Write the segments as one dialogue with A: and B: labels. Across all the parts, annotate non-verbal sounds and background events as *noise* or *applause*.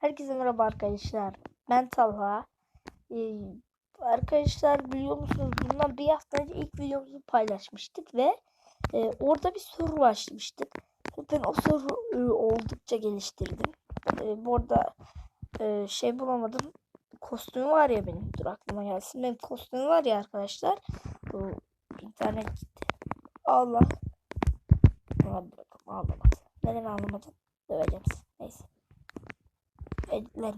A: Herkese merhaba arkadaşlar. Ben Talha. Ee, arkadaşlar biliyor musunuz bundan bir hafta önce ilk videomuzu paylaşmıştık ve e, orada bir soru açmıştık. Ben o soru e, oldukça geliştirdim. E, bu arada e, şey bulamadım. Kostümü var ya benim. Dur aklıma gelsin. Benim kostümü var ya arkadaşlar. Bu internet gitti. Allah. Hadi bakalım ağlamadı. Neden ağlamadın? Döveceğim. Neyse. Burayı. *laughs*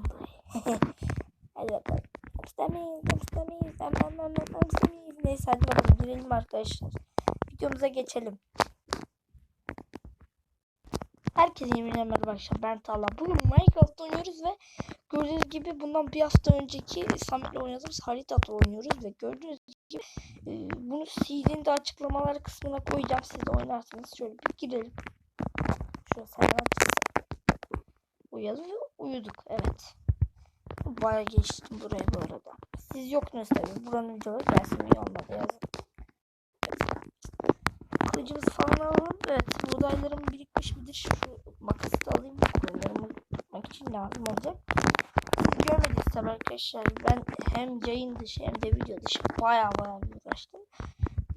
A: hadi bakalım. Hamstamiz, hamstamiz, hamstamiz. Neyse hadi bakalım girelim arkadaşlar. Videomuza geçelim. Herkese yemin merhaba arkadaşlar. Ben Talha. Bugün Minecraft oynuyoruz ve gördüğünüz gibi bundan bir hafta önceki Samet'le oynadığımız haritada oynuyoruz ve gördüğünüz gibi e, bunu CD'nin de açıklamalar kısmına koyacağım. Siz de oynarsınız. Şöyle bir girelim. Şurada sen. Uyuyalım ve uyuduk. Evet. Bayağı geçtim burayı bu arada. Siz yoktunuz tabii. Buranın videoları gelsin iyi olmadı yazın. Kılıcımızı falan alalım. Evet. Buğdaylarım birikmiş midir? Şu makası da alayım. Koyunlarımı tutmak için lazım olacak. Siz görmediniz tabii arkadaşlar. Ben hem yayın dışı hem de video dışı bayağı bayağı bir uğraştım.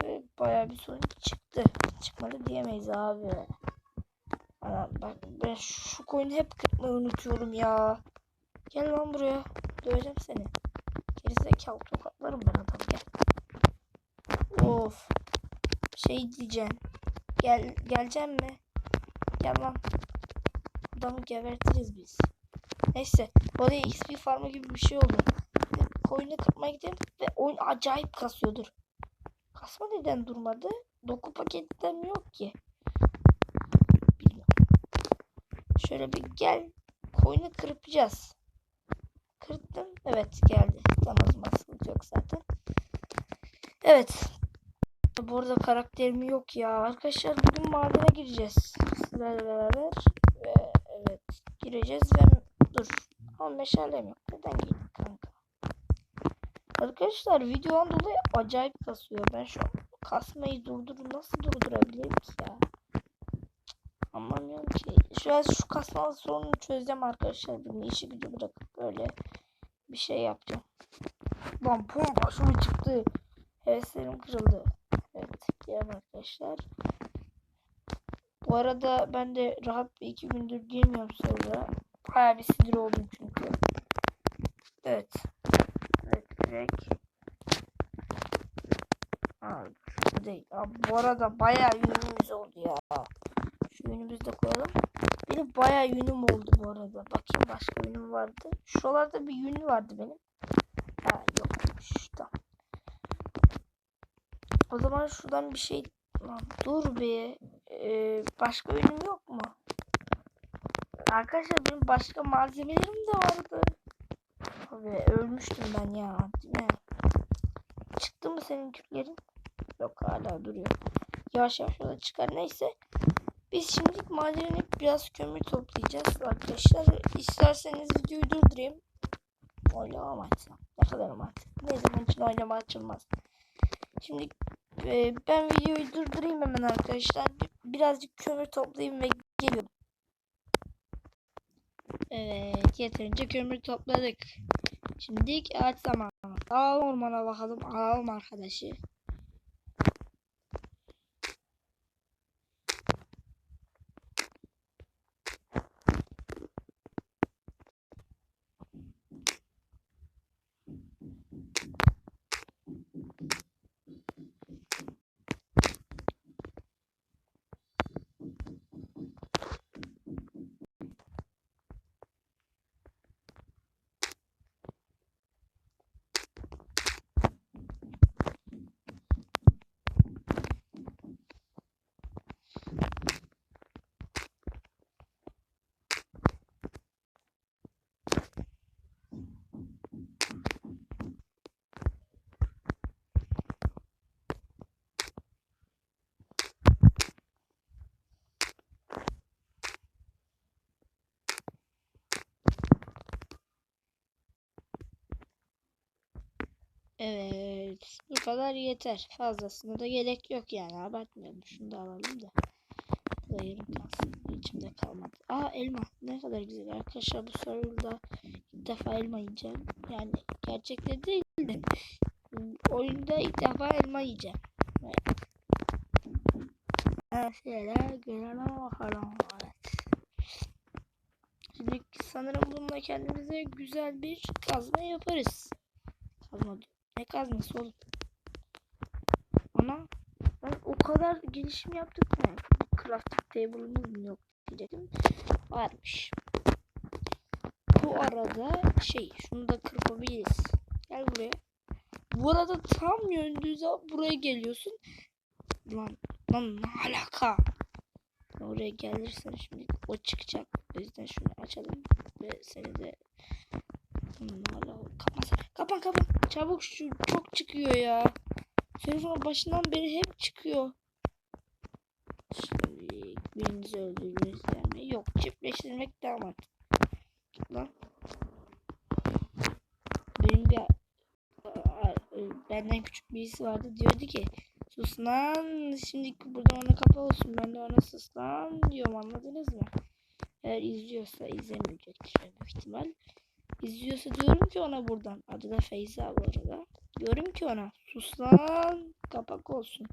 A: Ve bayağı bir sorun çıktı. Çıkmadı diyemeyiz abi. Ana ben şu koyunu hep kırpmayı unutuyorum ya. Gel lan buraya. Döveceğim seni. Gerizekalı tokatlarım ben adam gel. Of. Şey diyeceğim. Gel geleceğim mi? Gel lan. Adamı gebertiriz biz. Neyse. Oraya XP farmı gibi bir şey oldu. Koyunu kırpmaya gidelim ve oyun acayip kasıyordur. Kasma neden durmadı? Doku paketten yok ki. Şöyle bir gel. Koyunu kırpacağız. Kırptım. Evet geldi. Tamam o sıkıntı yok zaten. Evet. Bu arada karakterim yok ya. Arkadaşlar bugün madene gireceğiz. Sizlerle beraber. Ve evet gireceğiz ve dur. Ama meşalem yok. Neden girdik kanka? Arkadaşlar videodan dolayı acayip kasıyor. Ben şu kasmayı durdur nasıl durdurabilirim ki ya? Anlamıyorum ki. Şu an şu kasma sorununu çözeceğim arkadaşlar. Bir işi gücü bırakıp böyle bir şey yapacağım. Lan pum başıma çıktı. Heveslerim kırıldı. Evet. Diyelim arkadaşlar. Bu arada ben de rahat bir iki gündür girmiyorum sonra. Baya bir sinir oldum çünkü. Evet. Evet direkt. Aa, şu değil. Aa, bu arada bayağı yünümüz oldu ya. Yünümüzü de koyalım. Benim bayağı yünüm oldu bu arada. Bakayım başka yünüm vardı. Şuralarda bir yün vardı benim. Ha yokmuş. Tamam. O zaman şuradan bir şey... Dur be. Ee, başka yünüm yok mu? Arkadaşlar benim başka malzemelerim de vardı. Abi ölmüştüm ben ya. Değil mi? Çıktı mı senin Türklerin? Yok hala duruyor. Yavaş yavaş yola çıkar. Neyse. Biz şimdilik madene biraz kömür toplayacağız arkadaşlar. İsterseniz videoyu durdurayım. Oynamam açsam. Ne kadar artık. Ne zaman için oynama açılmaz. Şimdi e, ben videoyu durdurayım hemen arkadaşlar. Birazcık kömür toplayayım ve geliyorum. Evet yeterince kömür topladık. Şimdi ağaç zamanı. Alalım ormana bakalım. Alalım arkadaşı. Evet. Bu kadar yeter. Fazlasına da gerek yok yani. Abartmayalım. Şunu da alalım da. Bu kalsın. içimde kalmadı. Aa elma ne kadar güzel arkadaşlar bu serverda ilk defa elma yiyeceğim. Yani gerçekte değil de oyunda ilk defa elma yiyeceğim. Her şeyler gelen bakalım. Evet. Şimdi sanırım bununla kendimize güzel bir kazma yaparız. Kazma. Ne kazması oğlum? O kadar gelişim yaptık mı? Crafting table'ımız mı yok diyecektim. Varmış. Bu arada şey şunu da kırpabiliriz. Gel buraya. Bu arada tam yöndüğü buraya geliyorsun. Lan lan ne alaka? Oraya gelirsen şimdi o çıkacak. O yüzden şunu açalım ve seni de kapan kapan kapan çabuk şu çok çıkıyor ya. Telefon başından beri hep çıkıyor. Şimdi birinizi öldürürüz yani. Yok çiftleştirmek mantıklı. Lan. Benim bir benden küçük birisi vardı diyordu ki sus lan şimdi burada ona kapa olsun ben de ona sus lan diyorum anladınız mı? Eğer izliyorsa izlemeyecektir büyük ihtimal. İzliyorsa diyorum ki ona buradan adı da Feyza bu arada. Diyorum ki ona sus lan kapak olsun.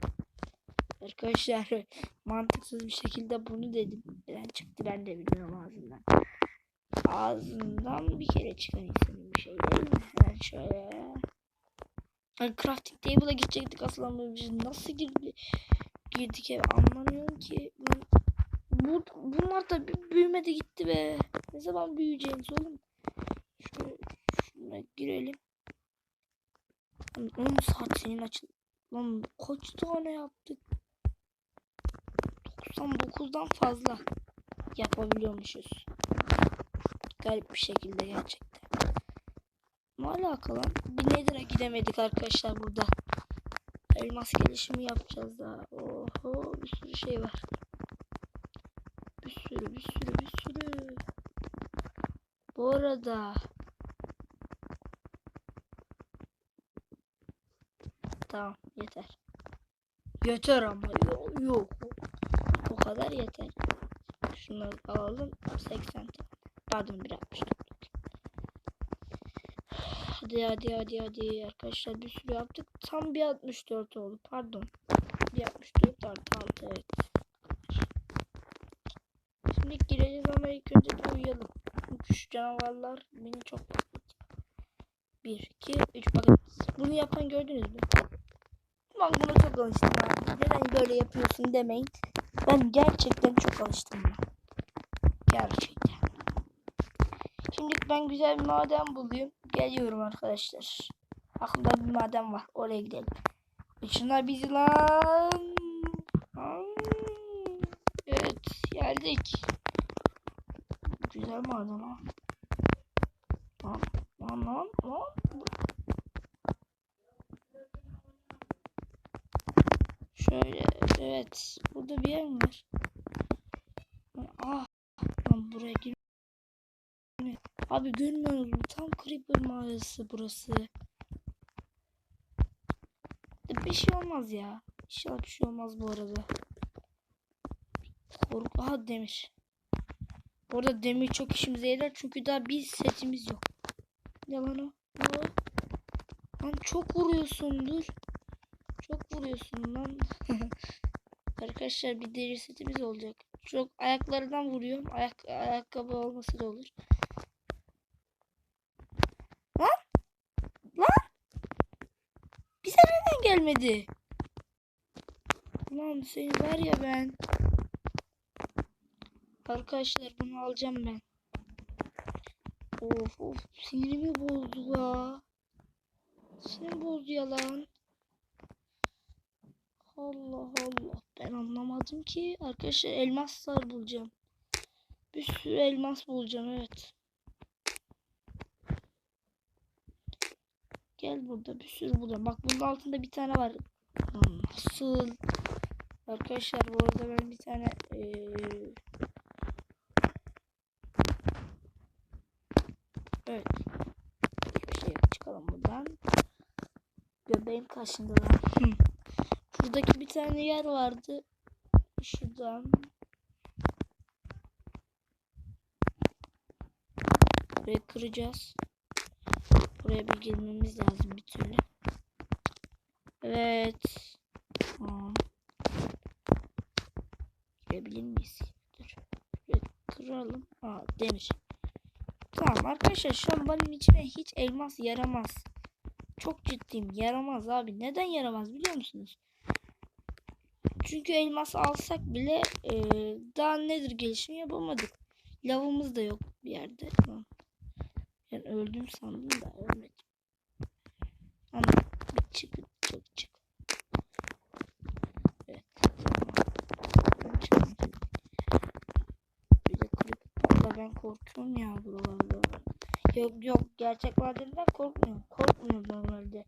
A: Arkadaşlar *laughs* mantıksız bir şekilde bunu dedim. Neden çıktı ben de bilmiyorum ağzından. Ağzından bir kere çıkan insanın bir şey değil mi? Hemen şöyle. Hani crafting table'a gidecektik aslında biz nasıl girdi, girdik eve anlamıyorum ki. Bu, bunlar da büyümedi gitti be. Ne zaman büyüyeceğiz oğlum? Şöyle şuna girelim. 10 saat senin açın. Lan kaç tane yaptık? 99'dan fazla yapabiliyormuşuz. Garip bir şekilde gerçekten. Ne alaka lan? Bir Nether'a gidemedik arkadaşlar burada. Elmas gelişimi yapacağız daha. Oho bir sürü şey var. Bir sürü bir sürü bir sürü. Bu arada Tamam yeter. Yeter ama yok. yok. O kadar yeter. Şunları alalım. 80 tane. Pardon bir 60 Hadi hadi hadi hadi arkadaşlar bir sürü yaptık. Tam bir 64 oldu. Pardon. Bir 64 artı 6 evet. Şimdi gireceğiz ama ilk önce bir uyuyalım. Çünkü canavarlar beni çok 1, 2, 3 bakın. Bunu yapan gördünüz mü? Ben buna çok alıştım abi. Neden böyle yapıyorsun demeyin. Ben gerçekten çok alıştım. Gerçekten. Şimdi ben güzel bir maden bulayım. Geliyorum arkadaşlar. Aklımda bir maden var. Oraya gidelim. Şunlar bizi lan. Evet geldik. Güzel maden ha. Lan lan lan lan. Şöyle evet. Burada bir yer mi var? Ah. Lan buraya gir. Abi görmüyorsunuz mu? Tam Creeper mağarası burası. Bir şey olmaz ya. İnşallah bir şey olmaz bu arada. Kork. Aha demir. Bu arada demir çok işimize yarar çünkü daha bir setimiz yok. Ne lan o? Ne o? Lan çok vuruyorsun dur. Çok vuruyorsun lan. *laughs* Arkadaşlar bir deri setimiz olacak. Çok ayaklarından vuruyorum. Ayak ayakkabı olması da olur. Lan! Lan! Bize neden gelmedi? Lan seni var ya ben. Arkadaşlar bunu alacağım ben. Of of sinirimi bozdu ya. Sinir bozdu ya lan. Allah Allah. Ben anlamadım ki. Arkadaşlar elmaslar bulacağım. Bir sürü elmas bulacağım evet. Gel burada bir sürü bulacağım. Bak bunun altında bir tane var. Nasıl? Arkadaşlar bu arada ben bir tane ee... Evet. Bir şey. Çıkalım buradan. Göbeğim kaşındı lan. Buradaki bir tane yer vardı. Şuradan. Burayı kıracağız. Buraya bir girmemiz lazım bir türlü. Evet. Girebilir miyiz? Dur. Kıralım. Aa demir. Tamam arkadaşlar Şu an şambalin içine hiç elmas yaramaz. Çok ciddiyim. Yaramaz abi. Neden yaramaz biliyor musunuz? Çünkü elmas alsak bile e, daha nedir gelişimi yapamadık. Lavımız da yok bir yerde. Ben öldüm sandım da ölmedim. Ama bir çık çok çık. Ben korkuyorum ya buralarda. Yok yok gerçek vadelinden korkmuyorum. Korkmuyorum normalde.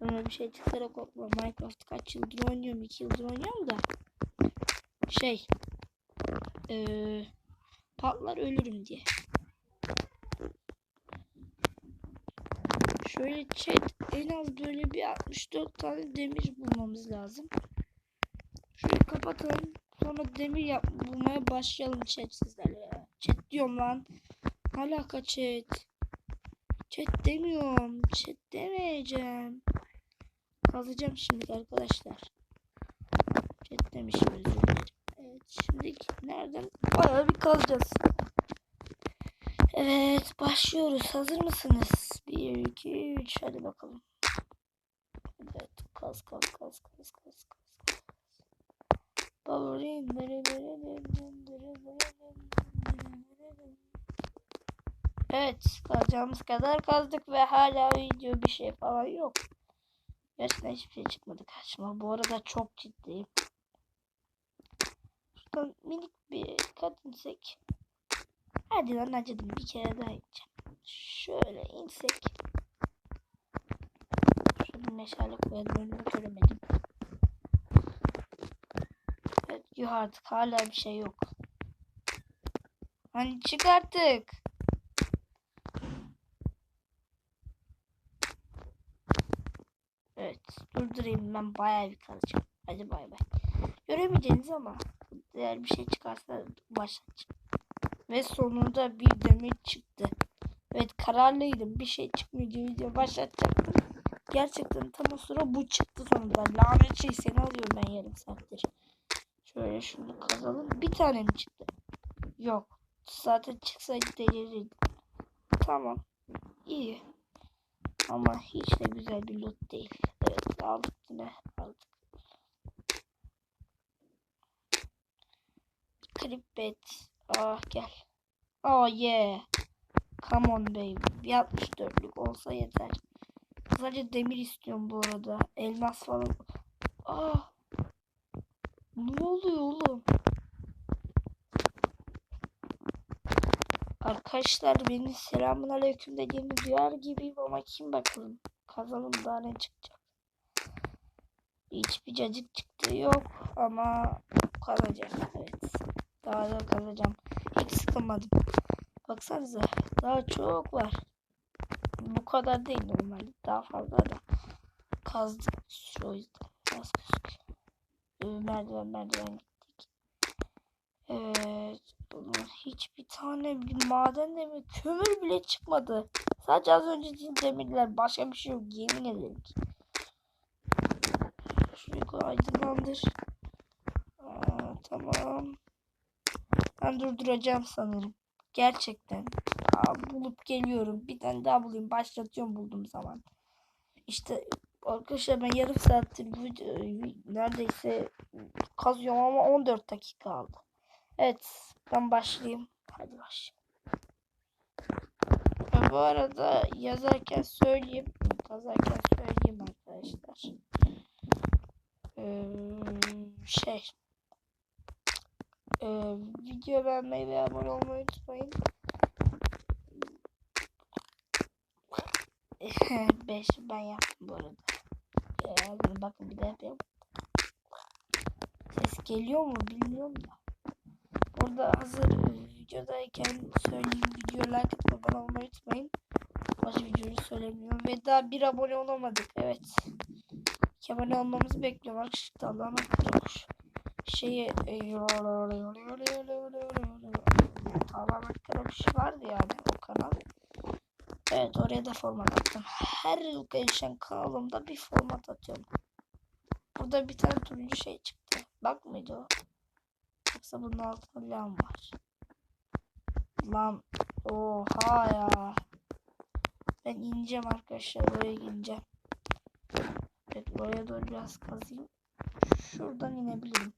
A: Öyle bir şey çıksa da korkmam. Minecraft kaç yıldır oynuyorum? 2 yıldır oynuyorum da. Şey. Eee patlar ölürüm diye. Şöyle chat en az böyle bir 64 tane demir bulmamız lazım. Şöyle kapatalım. Sonra demir yap bulmaya başlayalım chat sizlerle ya. Chat diyorum lan. Alaka chat. Chat demiyorum. Chat demeyeceğim. Kazacağım şimdi arkadaşlar. Chat demişim özür. Evet şimdi nereden? Bayağı bir kazacağız. Evet başlıyoruz. Hazır mısınız? 1, 2, 3 hadi bakalım. Evet kaz kaz kaz kaz. Bavarin, dere, dere, dere, dere, dere, dere. Evet kazacağımız kadar kazdık ve hala video bir şey falan yok. Gerçekten hiçbir şey çıkmadı karşıma. Bu arada çok ciddiyim. Şuradan minik bir kat insek. Hadi lan acıdım bir kere daha ineceğim. Şöyle insek. Şöyle meşale koyalım önümü göremedim. Evet yuh artık hala bir şey yok. Hani çık artık. Evet durdurayım ben bayağı bir kalacağım. Hadi bay bay. Göremeyeceğiniz ama eğer bir şey çıkarsa başlatacağım. Ve sonunda bir demir çıktı. Evet kararlıydım. Bir şey çıkmayınca video başlatacaktım. Gerçekten tam o sıra bu çıktı sonunda. Lanet şey seni alıyorum ben yarım saattir. Şöyle şunu kazalım. Bir tane mi çıktı? Yok. Zaten çıksaydı delirirdim. Tamam. İyi. Ama hiç de güzel bir loot değil. Evet aldık yine aldık. Clipbait. Ah gel. Oh yeah. Come on baby. Bir 64'lük olsa yeter. Sadece demir istiyorum bu arada. Elmas falan. Ah. Ne oluyor oğlum? Arkadaşlar beni selamun aleyküm dediğimi duyar gibiyim ama kim bakalım. Kazanım daha ne çıkacak. Hiçbir cacık çıktı yok ama kazacağım evet. Daha da kazacağım. Hiç sıkılmadım. Baksanıza daha çok var. Bu kadar değil normalde. Daha fazla da kazdık o yüzden. Az gözüküyor. Ee, merdiven merdiven. Evet. Bunun hiçbir tane bir maden demir kömür bile çıkmadı. Sadece az önce demirler başka bir şey yok yemin ederim ki. Şurayı aydınlandır. Aa, tamam. Ben durduracağım sanırım. Gerçekten. Aa, bulup geliyorum. Bir tane daha bulayım. Başlatıyorum bulduğum zaman. İşte arkadaşlar ben yarım saattir videoyu neredeyse kazıyorum ama 14 dakika aldı. Evet ben başlayayım. Hadi başlayalım. Ve bu arada yazarken söyleyeyim. Kazarken söyleyeyim arkadaşlar. Ee, şey. Ee, video beğenmeyi ve abone olmayı unutmayın. *laughs* 5 ben yaptım bu arada. Ee, bakın bir de yapayım. Ses geliyor mu bilmiyorum da. Burada hazır videodayken söyleyeyim video like atıp abone olmayı unutmayın. Başka videoyu söylemiyorum ve daha bir abone olamadık evet. İki abone olmamızı bekliyorum arkadaşlar Allah'ım akıllı Şeyi Allah'ım akıllı vardı yani o kanal. Evet oraya da format attım. Her yıl gelişen kanalımda bir format atıyorum. Burada bir tane turuncu şey çıktı. Bak mıydı o? Yoksa bunun altında lan var. Lan oha ya. Ben ineceğim arkadaşlar. Oraya ineceğim. Evet oraya doğru biraz kazayım. Şuradan inebilirim.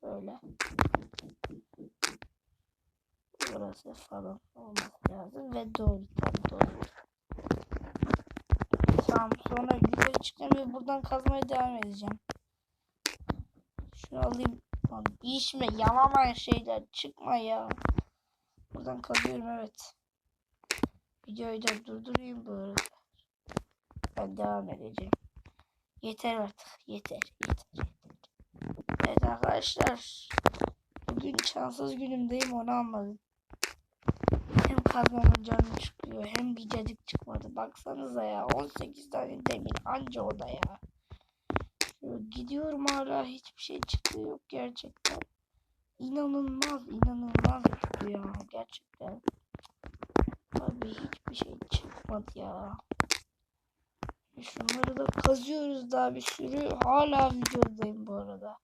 A: Şöyle. Burası falan olması lazım ve doğru tam doğru. Tamam sonra yukarı çıkacağım ve buradan kazmaya devam edeceğim. Şunu alayım. Lan içme yalamayan şeyler çıkma ya. Buradan kazıyorum evet. Videoyu da durdurayım bu arada. Ben devam edeceğim. Yeter artık. Yeter. Yeter. Yeter. Evet arkadaşlar. Bugün şanssız günümdeyim onu anladım. Hem kazmamın canı çıkıyor hem bir cacık çıkmadı. Baksanıza ya 18 tane demir anca o da ya. Gidiyorum hala hiçbir şey çıkıyor yok gerçekten. İnanılmaz inanılmaz ya gerçekten. Abi hiçbir şey çıkmadı ya. Şunları da kazıyoruz daha bir sürü. Hala videodayım bu arada.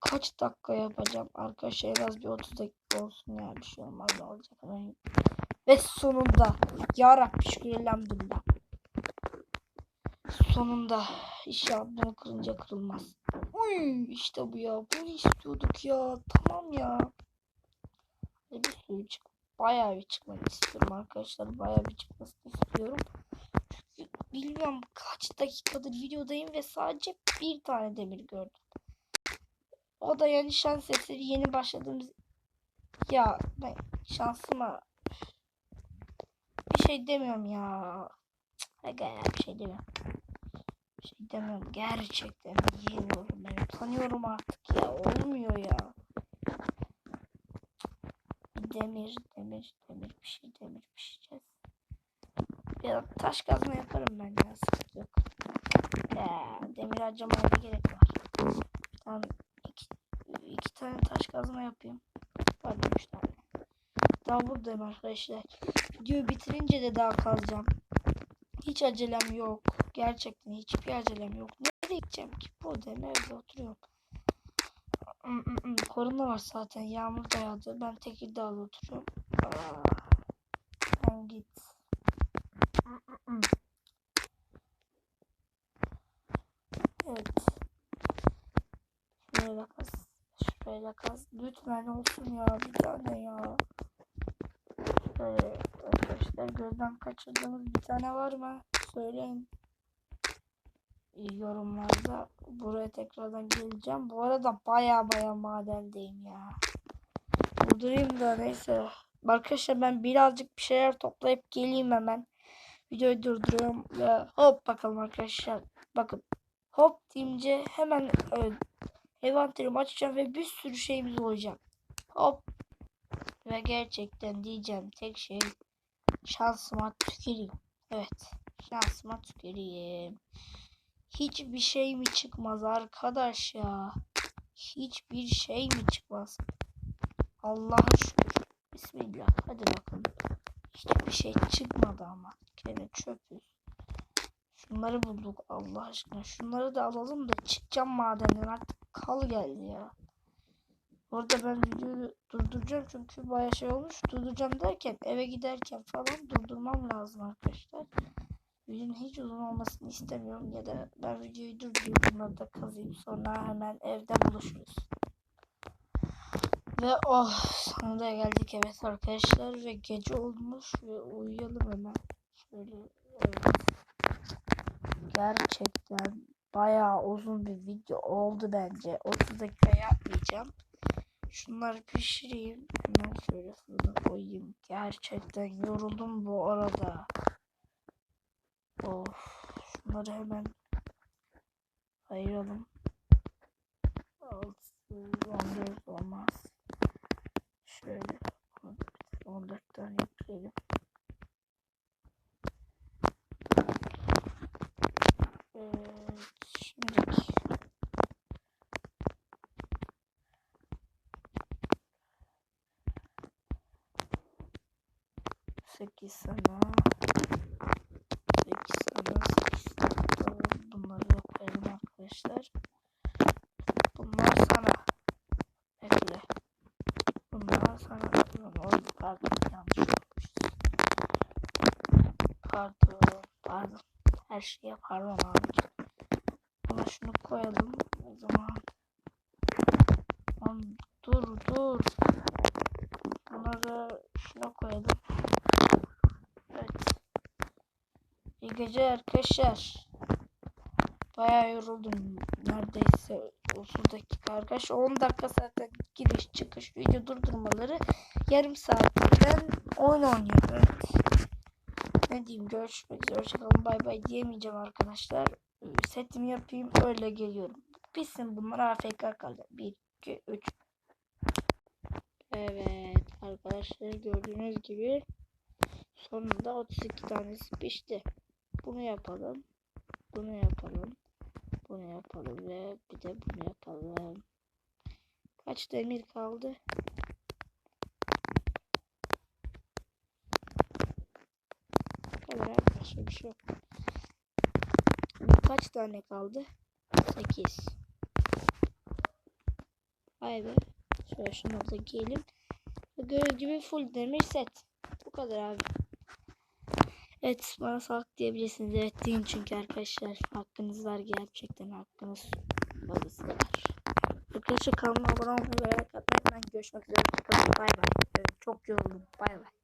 A: Kaç dakika yapacağım arkadaşlar en az bir 30 dakika olsun ya bir şey olmaz ne olacak. Ve sonunda ya Rabbi şükür elhamdülillah. Sonunda inşallah bunu kırınca kırılmaz. Uy işte bu ya bunu istiyorduk ya tamam ya. Bir sürü çık bayağı bir çıkmak istiyorum arkadaşlar bayağı bir çıkmasını istiyorum. Çünkü bilmiyorum kaç dakikadır videodayım ve sadece bir tane demir gördüm. O da yani şans eseri yeni başladığımız ya ben şansıma bir şey demiyorum ya. Aga ya bir şey demiyorum. Şey demiyorum. Gerçekten yeniyorum ben. Tanıyorum artık ya. Olmuyor ya. Demir, demir, demir bir şey demir pişeceğiz. Ya taş kazma yaparım ben ya. Sıkıntı yok. Ya, demir harcamaya da gerek var. Tamam. İki, iki tane taş kazma yapayım. Pardon üç tane. Daha buradayım arkadaşlar. Videoyu bitirince de daha kazacağım. Hiç acelem yok. Gerçekten hiçbir acelem yok. Nereye gideceğim ki? Buradayım evde oturuyorum. Korona var zaten. Yağmur da yağdı. Ben Tekirdağ'da oturuyorum. Sen git. Evet. Şuraya kaz. Şuraya kaz. Lütfen olsun ya. Bir tane ya. Şöyle arkadaşlar gözden kaçırdığımız bir tane var mı? Söyleyin. Yorumlarda buraya tekrardan geleceğim. Bu arada baya baya madendeyim ya. Durdurayım da neyse. Arkadaşlar ben birazcık bir şeyler toplayıp geleyim hemen. Videoyu durduruyorum ve hop bakalım arkadaşlar. Bakın hop deyince hemen envanterimi açacağım ve bir sürü şeyimiz olacak. Hop ve gerçekten diyeceğim tek şey şansıma tüküreyim. Evet şansıma tüküreyim. Hiçbir şey mi çıkmaz arkadaş ya? Hiçbir şey mi çıkmaz? Allah'a şükür. Bismillah. Hadi bakalım. Hiçbir şey çıkmadı ama. Gene çöpüz. Şunları bulduk Allah aşkına. Şunları da alalım da çıkacağım madenden artık kal geldi ya. Orada ben videoyu durduracağım çünkü baya şey olmuş. Durduracağım derken eve giderken falan durdurmam lazım arkadaşlar. Videonun hiç uzun olmasını istemiyorum ya da ben videoyu bunları da kazıyım sonra hemen evde buluşuruz. Ve oh sonunda geldik evet arkadaşlar ve gece olmuş ve uyuyalım hemen. Şöyle evet. Gerçekten bayağı uzun bir video oldu bence. 30 dakika yapmayacağım. Şunları pişireyim. Hemen şöyle fırına koyayım. Gerçekten yoruldum bu arada. Of. Şunları hemen ayıralım. 6, 14 olmaz. Şöyle 14 tane ekleyelim. Evet, şimdiki 8 sana. 8 sana. 8 sana. Bunları da koyalım arkadaşlar. Bunlar sana. Bekle. Bunlar sana. Oy, pardon yanlış olmuş. Pardon. Pardon. Her şeye pardon abi. Buna şunu koyalım. O zaman. Lan dur dur. Bunları şuna koyalım. Evet. İyi geceler arkadaşlar. Bayağı yoruldum. Neredeyse 30 dakika arkadaş. 10 dakika zaten giriş çıkış video durdurmaları. Yarım saatten oyun oynuyor. Evet. Ne diyeyim görüşmek üzere. Hoşçakalın bay bay diyemeyeceğim arkadaşlar. Setimi yapayım öyle geliyorum. Bitsin bunlar AFK kaldı. 1, 2, 3. Evet arkadaşlar gördüğünüz gibi sonunda 32 tanesi pişti. Bunu yapalım. Bunu yapalım. Bunu yapalım ve bir de bunu yapalım. Kaç demir kaldı? Kadar arkadaşlar bir şey yok. Kaç tane kaldı? 8. Vay be. Şöyle şunları da giyelim. Gördüğünüz gibi full demir set. Bu kadar abi. Evet bana sağlık diyebilirsiniz. Evet deyin çünkü arkadaşlar hakkınız var gerçekten hakkınız fazlası var. Arkadaşlar kanalıma abone olmayı ve like atmayı. Görüşmek üzere. Bay bay. Çok yoruldum. Bay bay.